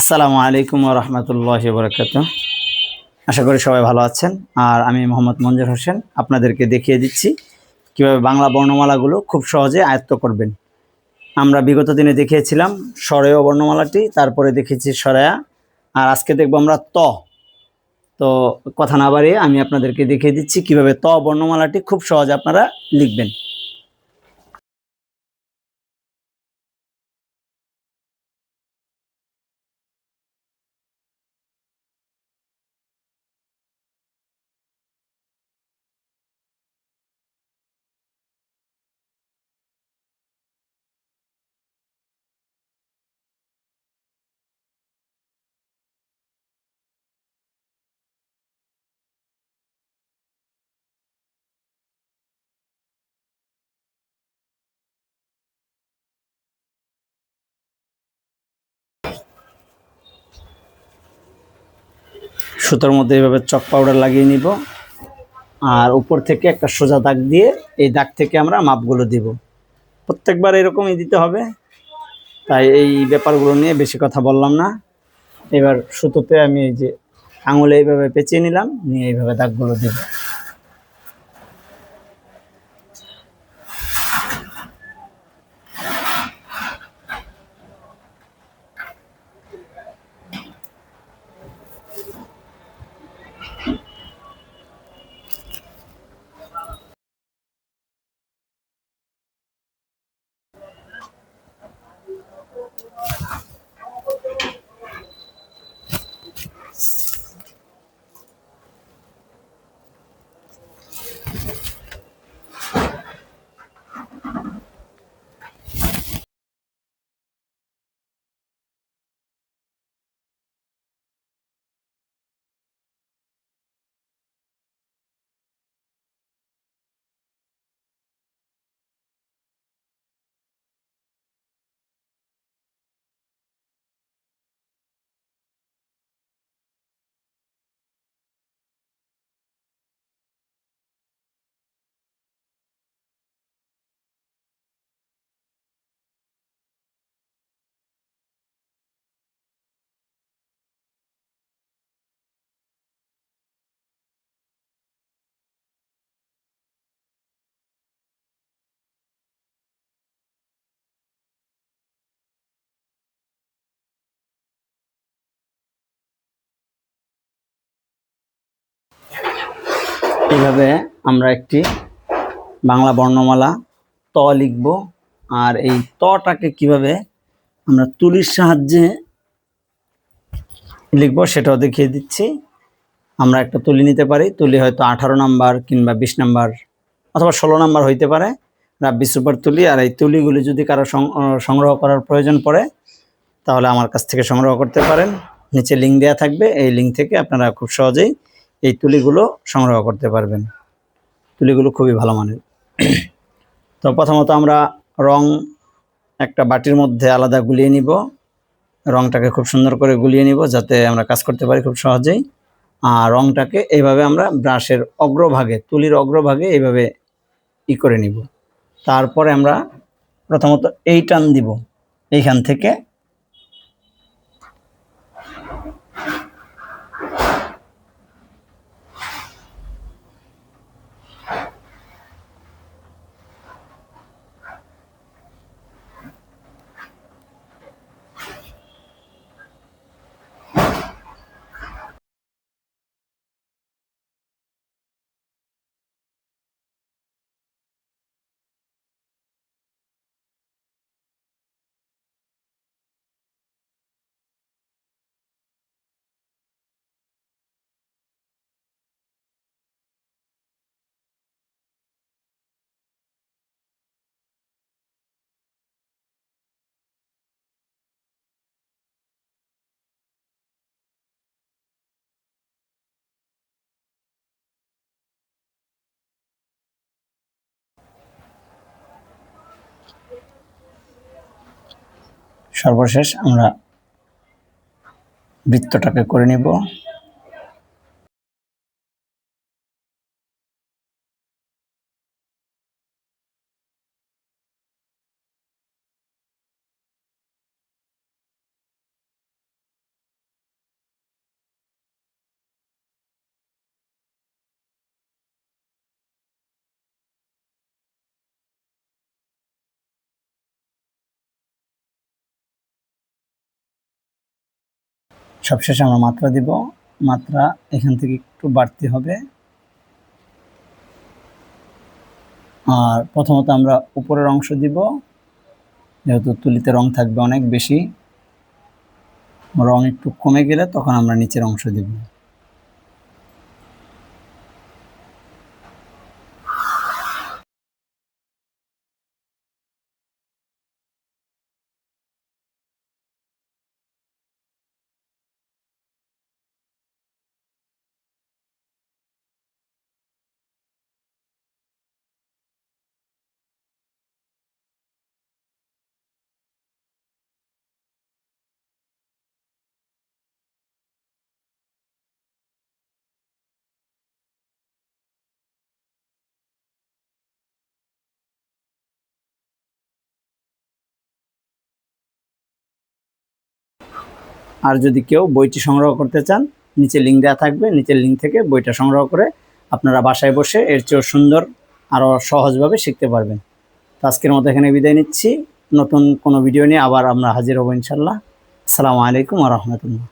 আসসালামু আলাইকুম রহমতুল্লাহ বরকাত। আশা করি সবাই ভালো আছেন। আর আমি মোহাম্মদ মঞ্জুর হোসেন, আপনাদেরকে দেখিয়ে দিচ্ছি কীভাবে বাংলা বর্ণমালাগুলো খুব সহজে আয়ত্ত করবেন। আমরা বিগত দিনে দেখিয়েছিলাম স্বরেয় বর্ণমালাটি, তারপরে দেখেছি সরায়া আর আজকে দেখব আমরা ত। তো কথা না বাড়িয়ে আমি আপনাদেরকে দেখিয়ে দিচ্ছি কীভাবে ত বর্ণমালাটি খুব সহজে আপনারা লিখবেন। সুতোর মধ্যে এইভাবে চক পাউডার লাগিয়ে নিব। আর উপর থেকে একটা সোজা দাগ দিয়ে এই দাগ থেকে আমরা মাপগুলো দিব। প্রত্যেকবার এরকমই দিতে হবে। তাই এই ব্যাপারগুলো নিয়ে বেশি কথা বললাম না। এবার সুতোতে আমি এই যে আঙুলে এইভাবে পেঁচিয়ে নিলাম, নিয়ে এইভাবে দাগগুলো দিব। এইভাবে আমরা একটি বাংলা বর্ণমালা ত লিখব। আর এই তটাকে কীভাবে আমরা তুলির সাহায্যে লিখব সেটাও দেখিয়ে দিচ্ছি। আমরা একটা তুলি নিতে পারি। তুলি হয়তো আঠারো নাম্বার কিংবা বিশ নাম্বার অথবা ষোলো নাম্বার হইতে পারে। রাব্বি সুপার তুলি। আর এই তুলিগুলি যদি কারও সংগ্রহ করার প্রয়োজন পড়ে, তাহলে আমার কাছ থেকে সংগ্রহ করতে পারেন। নিচে লিঙ্ক দেওয়া থাকবে। এই লিঙ্ক থেকে আপনারা খুব সহজেই এই তুলিগুলো সংগ্রহ করতে পারবেন। তুলিগুলো খুবই ভালো মানের। তো প্রথমত আমরা রং একটা বাটির মধ্যে আলাদা গুলিয়ে নিব। রংটাকে খুব সুন্দর করে গুলিয়ে নিব যাতে আমরা কাজ করতে পারি খুব সহজেই। আর রংটাকে এইভাবে আমরা ব্রাশের অগ্রভাগে, তুলির অগ্রভাগে এইভাবে ই করে নিব। তারপরে আমরা প্রথমত এই টান দিব। এইখান থেকে সর্বশেষ আমরা বৃত্তটাকে করে নিব। সবশেষে আমরা মাত্রা দিব। মাত্রা এখান থেকে একটু বাড়তি হবে। আর প্রথমত আমরা উপরের অংশ দিব। যেহেতু তুলিতে রং থাকবে অনেক বেশি, রং একটু কমে গেলে তখন আমরা নিচের অংশ দিব। আর যদি কেউ বইটি সংগ্রহ করতে চান, নিচে লিঙ্ক দেওয়া থাকবে, নিচের লিঙ্ক থেকে বইটা সংগ্রহ করে আপনারা বাসায় বসে এর চেয়েও সুন্দর, আরও সহজভাবে শিখতে পারবেন। তো আজকের মতো এখানে বিদায় নিচ্ছি। নতুন কোনো ভিডিও নিয়ে আবার আমরা হাজির হব ইনশাল্লাহ আসসালামু আলাইকুম আ রহমতুল্লাহ।